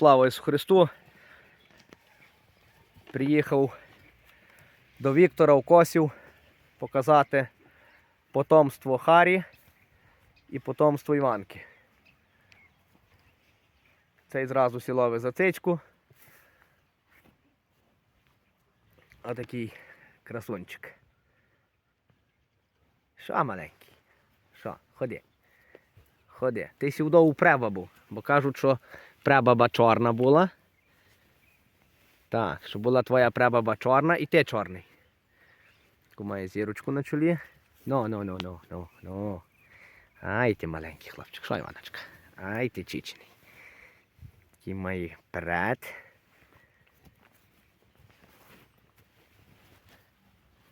Слава Ісусу Христу. Приїхав до Віктора в Косів показати потомство Харі і потомство Іванки. Цей зразу сіловий за цичку. А такий красунчик. Що маленький? Що, ходи. Ходи. Ти сюди у пребабу, бо кажуть, що пребаба чорна була. Так, що була твоя пребаба чорна і ти чорний. Має зірочку на чолі. Ну, ну, ну, ну, ну, ну. Ай ти маленький хлопчик. Що, Іваночка? Ай ти чичний. Такий має пред.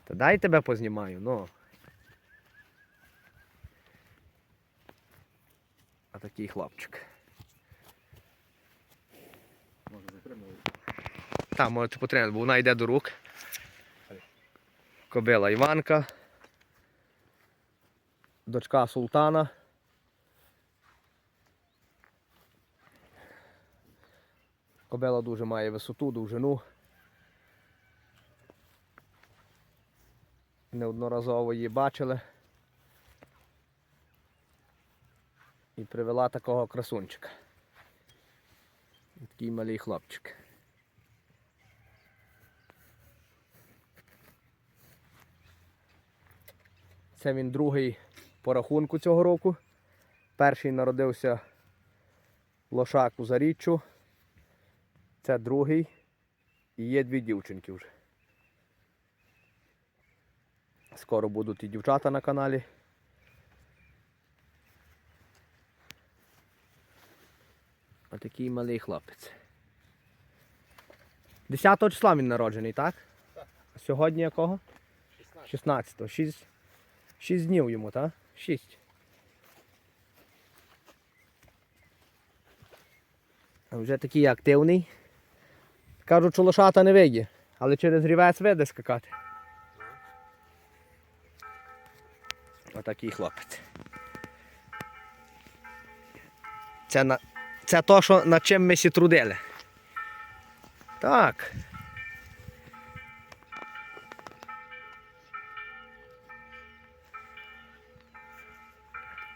Та дай тебе познімаю, ну. А такий хлопчик. Може затримали. Так, можете потримати, бо вона йде до рук. Кобила Іванка. Дочка султана. Кобила дуже має висоту, довжину. Неодноразово її бачили. І привела такого красунчика. Такий малий хлопчик. Це він другий по рахунку цього року. Перший народився лошак у Заріччю. Це другий. І є дві дівчинки вже. Скоро будуть і дівчата на каналі. Отакий малий хлопець. 10 числа він народжений, так? Так. А сьогодні якого? 16. 16-го. 6, 6 днів йому, так? 6. А вже такий активний. Кажуть, що лошата не вийде, але через рівець вийде скакати. Отакий хлопець. Це, на... Це то, що над чим ми сі трудили. Так.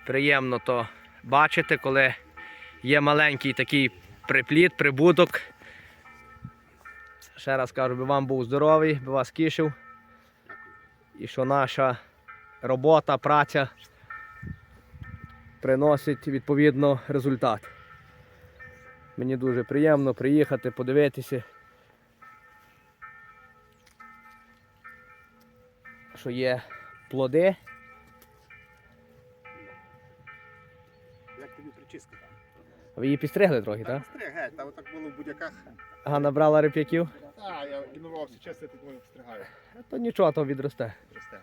приємно то бачити, коли є маленький такий припліт, прибуток. Ще раз кажу, би вам був здоровий, би вас кишив. І що наша робота, праця приносить відповідно результат. Мені дуже приємно приїхати, подивитися, що є плоди. Як тобі причистка там? Ви її підстригли трохи, так? Стриг, геть, там отак було в будяках. Ага, набрала реп'яків. Так, я лінувався чистити, тому стригаю. То нічого, то відросте. Росте.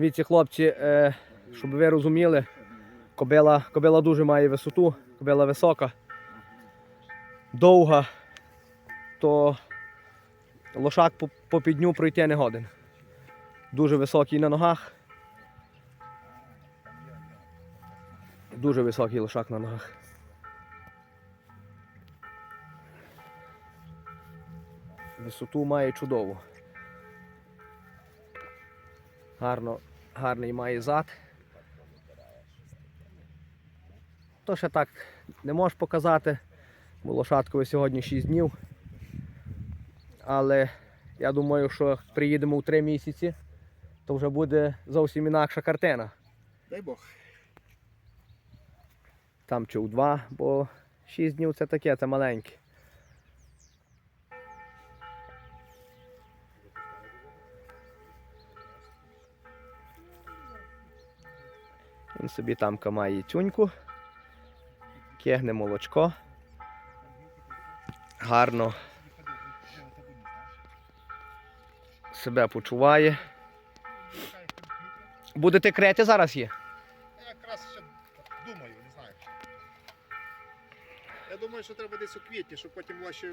Віці, хлопці, е, щоб ви розуміли, кобила, кобила дуже має висоту, кобила висока, довга, то лошак по, по підню пройти не годен. Дуже високий на ногах. Дуже високий лошак на ногах. Висоту має чудову. Гарно, гарний має зад. То ще так не можеш показати, бо лошадкові сьогодні 6 днів. Але я думаю, що приїдемо у 3 місяці, то вже буде зовсім інакша картина. Дай Бог. Там чи у 2, бо 6 днів це таке, це маленьке. Він собі там має тюньку, кегне молочко. Гарно себе почуває. Будете крети зараз є? Я якраз ще думаю, не знаю. Я думаю, що треба десь у квітні, щоб потім ще,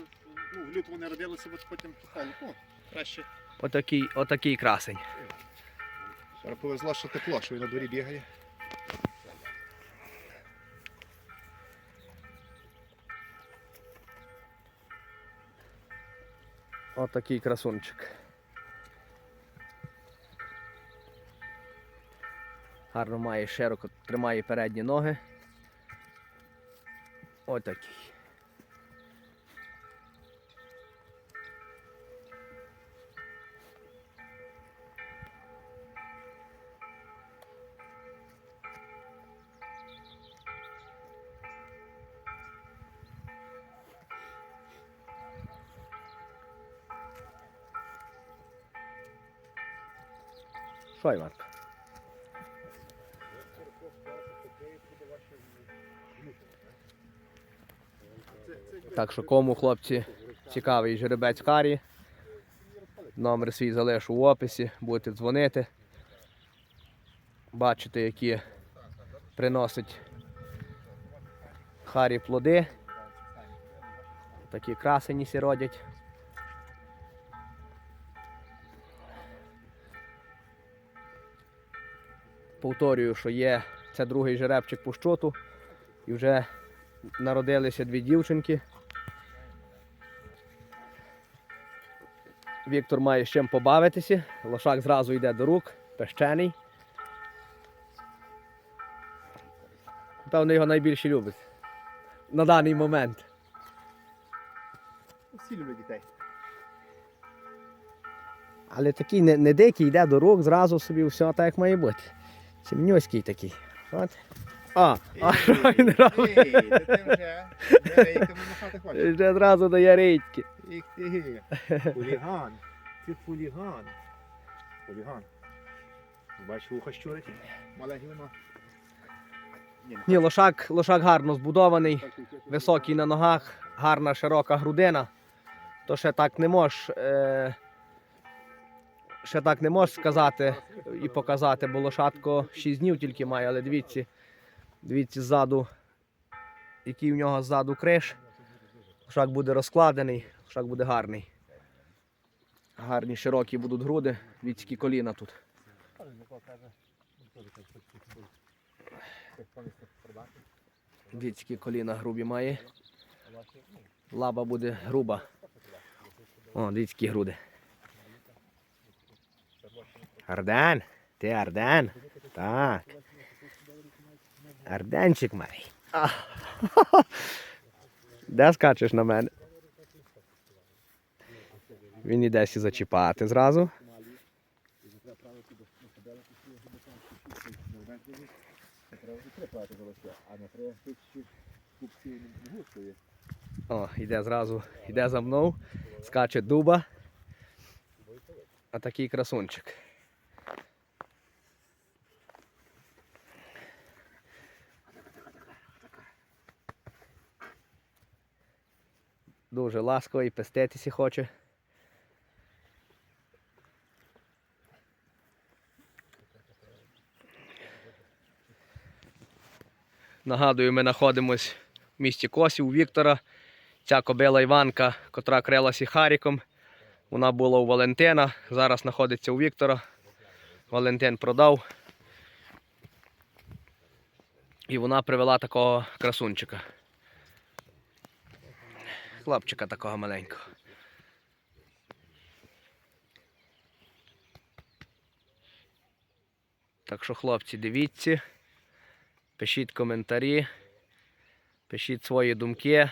ну, в не родилося, бо потім тухало. Ну, краще. Отакий, отакий красень. Повезло, що тепло, що він на дворі бігає. Отакий красунчик. Гарно має широко тримає передні ноги. Отакий. Що, Іванко? Так що кому, хлопці, цікавий жеребець Харі. Номер свій залишу в описі, будете дзвонити. Бачите, які приносить Харі плоди. Такі красені сі Повторюю, що є це другий жеребчик по щоту. І вже народилися дві дівчинки. Віктор має з чим побавитися. Лошак зразу йде до рук, пещений. Певно, його найбільше любить. На даний момент. Всі люблять дітей. Але такий не, не дикий, йде до рук, зразу собі все так як має бути. Сімньоський такий. От. А, а що він робить? Ей, ти ти вже. Хочеш. Одразу дає рейдьки. Іх ти. Хуліган. Ти хуліган. Хуліган. Бачиш, вуха щурить. Маленький воно. Ні, Ні, лошак, лошак гарно збудований, високий на ногах, гарна широка грудина. То ще так не можеш. Е, ще так не можеш сказати і показати, бо лошадко 6 днів тільки має, але дивіться, дивіться ззаду, який в нього ззаду криш. Лошак буде розкладений, лошак буде гарний. Гарні широкі будуть груди, відські коліна тут. Відські коліна грубі має. Лаба буде груба. О, дивіться, груди. Арден. Ти Арден. Так. Арденчик малий. А. Де скачеш на мене? Він іде сі зачіпати зразу. О, йде зразу, йде за мною, скаче дуба. А такий красунчик. Дуже ласковий, пеститися хоче. Нагадую, ми знаходимось в місті Косів у Віктора. Ця кобила Іванка, котра крилася Харіком. Вона була у Валентина, зараз знаходиться у Віктора. Валентин продав. І вона привела такого красунчика. Хлопчика такого маленького. Так що, хлопці, дивіться, пишіть коментарі, пишіть свої думки.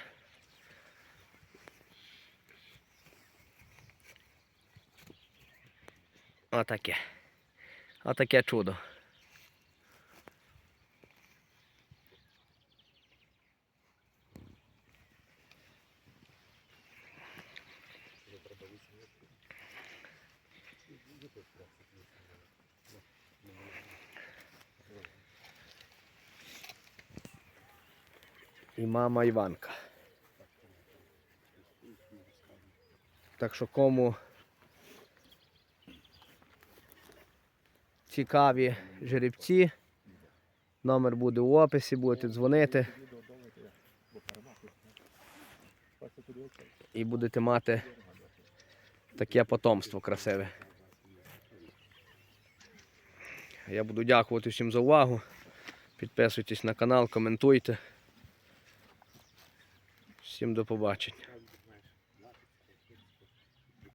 Отаке. Отаке чудо. І мама Іванка. Так що кому цікаві жеребці. Номер буде в описі, будете дзвонити і будете мати таке потомство красиве. Я буду дякувати всім за увагу. Підписуйтесь на канал, коментуйте. Всім до побачення.